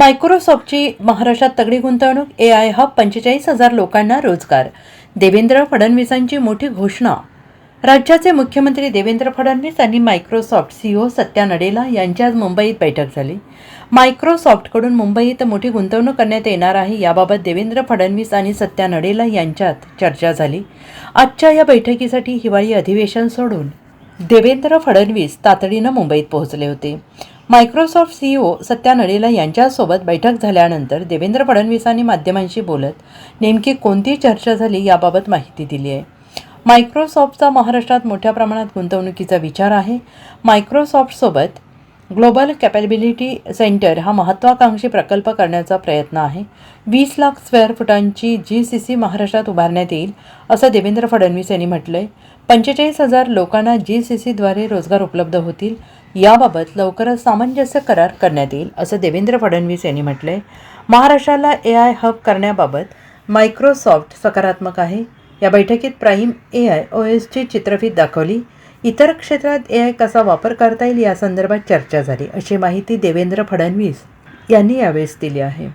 मायक्रोसॉफ्टची महाराष्ट्रात तगडी गुंतवणूक ए आय हब पंचेचाळीस हजार लोकांना रोजगार. देवेंद्र फडणवीसांची मोठी घोषणा. राज्याचे मुख्यमंत्री देवेंद्र फडणवीस आणि मायक्रोसॉफ्ट सीईओ सत्या नडेला यांची आज मुंबईत बैठक झाली. मायक्रोसॉफ्टकडून मुंबईत मोठी गुंतवणूक करण्यात येणार आहे याबाबत देवेंद्र फडणवीस आणि सत्या नडेला यांच्यात चर्चा झाली. आजच्या या बैठकीसाठी हिवाळी अधिवेशन सोडून देवेंद्र फडणवीस तातडीनं मुंबईत पोहोचले होते. मायक्रोसॉफ्ट सीईओ सत्या नडेला यांच्यासोबत बैठक झाल्यानंतर देवेंद्र फडणवीसांनी माध्यमांशी बोलत नेमकी कोणती चर्चा झाली याबाबत माहिती दिली आहे. मायक्रोसॉफ्टचा महाराष्ट्रात मोठ्या प्रमाणात गुंतवणुकीचा विचार आहे. मायक्रोसॉफ्टसोबत ग्लोबल कॅपॅबिलिटी सेंटर हा महत्त्वाकांक्षी प्रकल्प करण्याचा प्रयत्न आहे. वीस लाख स्क्वेअर फुटांची जी सी सी महाराष्ट्रात उभारण्यात येईल असं देवेंद्र फडणवीस यांनी म्हटलंय. पंचेचाळीस हजार लोकांना जी सी सीद्वारे रोजगार उपलब्ध होतील याबाबत लवकरच सामंजस्य करार करण्यात येईल असं देवेंद्र फडणवीस यांनी म्हटलंय. महाराष्ट्राला ए आय हब करण्याबाबत मायक्रोसॉफ्ट सकारात्मक आहे. या बैठकीत प्राईम ए आय ओ एसची चित्रफित दाखवली. इतर क्षेत्रात ए आय कसा वापर करता येईल या संदर्भात चर्चा झाली. अशी माहिती देवेंद्र फडणवीस यांनी यावेळेस दिली आहे.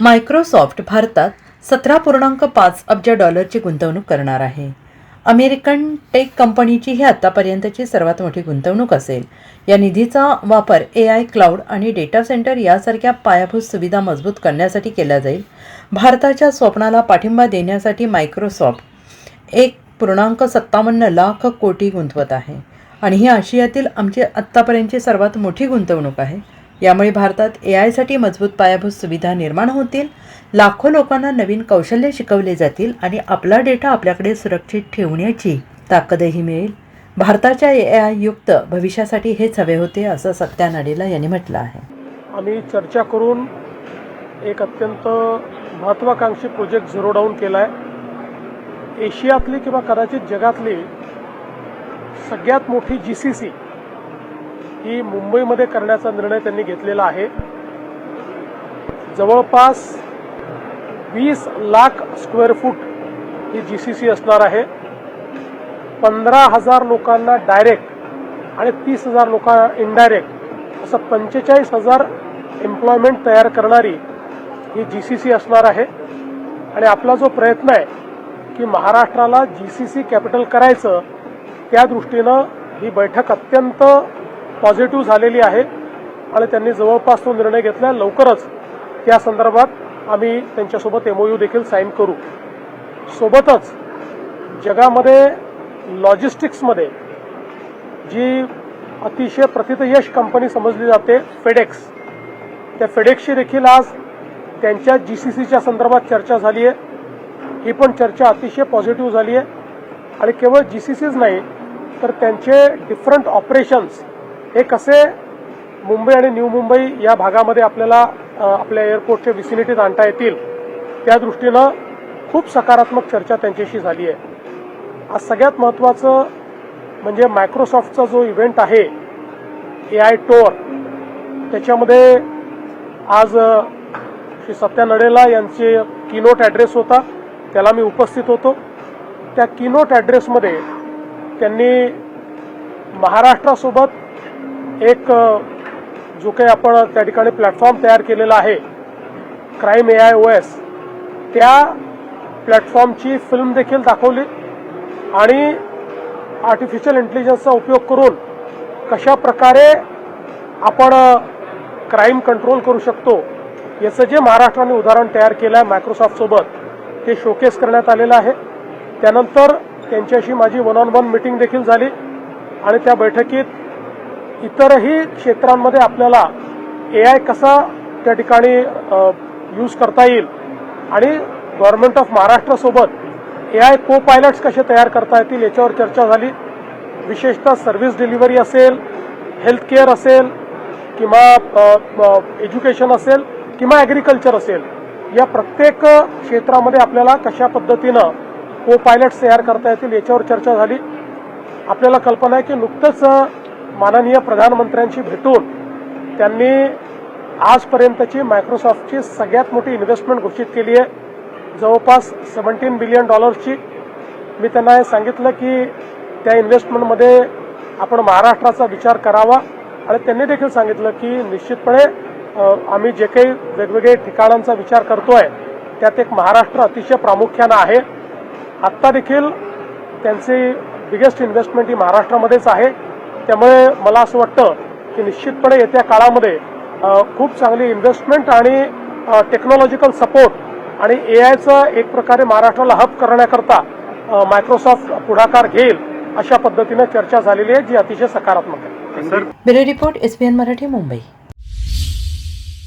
मायक्रोसॉफ्ट भारतात सतरा पूर्णांक पाच अब्ज डॉलरची गुंतवणूक करणार आहे. अमेरिकन टेक कंपनीची ही आतापर्यंतची सर्वात मोठी गुंतवणूक असेल. या निधीचा वापर ए आय क्लाउड आणि डेटा सेंटर यासारख्या पायाभूत सुविधा मजबूत करण्यासाठी केला जाईल. भारताच्या स्वप्नाला पाठिंबा देण्यासाठी मायक्रोसॉफ्ट एक पूर्णांक सत्तावन्न लाख कोटी गुंतवत आहे. आणि ही आशियातील आमची आत्तापर्यंतची सर्वात मोठी गुंतवणूक आहे. यामुळे भारतात ए आयसाठी मजबूत पायाभूत सुविधा निर्माण होतील लाखो लोकांना नवीन कौशल्य शिकवले जातील आणि आपला डेटा आपल्याकडे सुरक्षित ठेवण्याची ताकदही मिळेल. भारताच्या ए आय युक्त भविष्यासाठी हेच हवे होते असं सत्या नडेला यांनी म्हटलं आहे. आम्ही चर्चा करून एक अत्यंत महत्त्वाकांक्षी प्रोजेक्ट झिरो डाऊन केला आहे एशियातली किंवा कदाचित जगातली सगळ्यात मोठी जी सी सी ही मुंबईमध्ये करण्याचा निर्णय त्यांनी घेतलेला आहे. जवळपास वीस लाख स्क्वेअर फूट ही जी सी सी असणार आहे. पंधरा हजार लोकांना डायरेक्ट आणि तीस हजार लोकांना इनडायरेक्ट असं पंचेचाळीस हजार एम्प्लॉयमेंट तयार करणारी ही जी सी सी असणार आहे. आणि आपला जो प्रयत्न आहे की महाराष्ट्राला जी सी सी कॅपिटल करायचं त्या दृष्टीनं ही बैठक अत्यंत पॉझिटिव्ह झालेली आहे आणि त्यांनी जवळपास तो निर्णय घेतला लवकरच त्या संदर्भात आम्ही त्यांच्यासोबत एमओयू देखील साईन करू. सोबतच जगामध्ये लॉजिस्टिक्समध्ये जी अतिशय प्रतितयश कंपनी समजली जाते फेडेक्स त्या फेडेक्सशी देखील आज त्यांच्या जी सी सीच्या संदर्भात चर्चा झाली आहे. ही पण चर्चा अतिशय पॉझिटिव्ह झाली आहे. आणि केवळ जी सी सीच नाही तर त्यांचे डिफरंट ऑपरेशन्स हे कसे मुंबई आणि न्यू मुंबई या भागामध्ये आपल्याला आपल्या एअरपोर्टच्या विसिनिटीत आणता येतील त्या दृष्टीनं खूप सकारात्मक चर्चा त्यांच्याशी झाली आहे. आज सगळ्यात महत्त्वाचं म्हणजे मायक्रोसॉफ्टचा जो इव्हेंट आहे ए आय टोअर त्याच्यामध्ये आज श्री सत्या नडेला यांचे किनोट ॲड्रेस होता. त्याला मी उपस्थित होतो. त्या किनोट ॲड्रेसमध्ये त्यांनी महाराष्ट्रासोबत एक जो काही आपण त्या ठिकाणी प्लॅटफॉर्म तयार केलेला आहे crime A I O S त्या प्लॅटफॉर्मची फिल्म देखील दाखवली आणि आर्टिफिशियल इंटेलिजन्सचा उपयोग करून कशा प्रकारे आपण क्राईम कंट्रोल करू शकतो याचं जे महाराष्ट्राने उदाहरण तयार केलं आहे मायक्रोसॉफ्टसोबत ते शोकेस करण्यात आलेलं आहे. त्यानंतर त्यांच्याशी माझी वन ऑन वन मिटिंग देखील झाली. आणि त्या बैठकीत इतरही क्षेत्रांमध्ये आपल्याला ए आय कसा त्या ठिकाणी यूज करता येईल आणि गव्हर्नमेंट ऑफ महाराष्ट्रासोबत ए आय को पायलट्स कसे तयार करता येतील याच्यावर चर्चा झाली. विशेषतः सर्व्हिस डिलिव्हरी असेल हेल्थ केअर असेल किंवा एज्युकेशन असेल किंवा ॲग्रिकल्चर असेल. या प्रत्येक क्षेत्रामध्ये आपल्याला कशा पद्धतीनं को पायलट्स तयार करता येतील याच्यावर चर्चा झाली. आपल्याला कल्पना आहे की नुकतंच माननीय प्रधानमंत्र्यांशी भेटून त्यांनी आजपर्यंतची मायक्रोसॉफ्टची सगळ्यात मोठी इन्व्हेस्टमेंट घोषित केली आहे. जवळपास सेवन्टीन बिलियन डॉलर्सची मी त्यांना हे सांगितलं की त्या इन्व्हेस्टमेंटमध्ये आपण महाराष्ट्राचा विचार करावा. आणि त्यांनी देखील सांगितलं की निश्चितपणे आम्ही जे काही वेगवेगळे ठिकाणांचा विचार करतोय त्यात एक महाराष्ट्र अतिशय प्रामुख्यानं आहे. आत्ता देखील त्यांची बिगेस्ट इन्व्हेस्टमेंट ही महाराष्ट्रामध्येच आहे. त्यामुळे मला असं वाटतं की निश्चितपणे येत्या काळामध्ये खूप चांगली इन्व्हेस्टमेंट आणि टेक्नॉलॉजिकल सपोर्ट आणि ए आयचं एक प्रकारे महाराष्ट्राला हब करण्याकरता मायक्रोसॉफ्ट पुढाकार घेईल अशा पद्धतीनं चर्चा झालेली आहे जी अतिशय सकारात्मक आहे. Bureau report SBN Marathi Mumbai.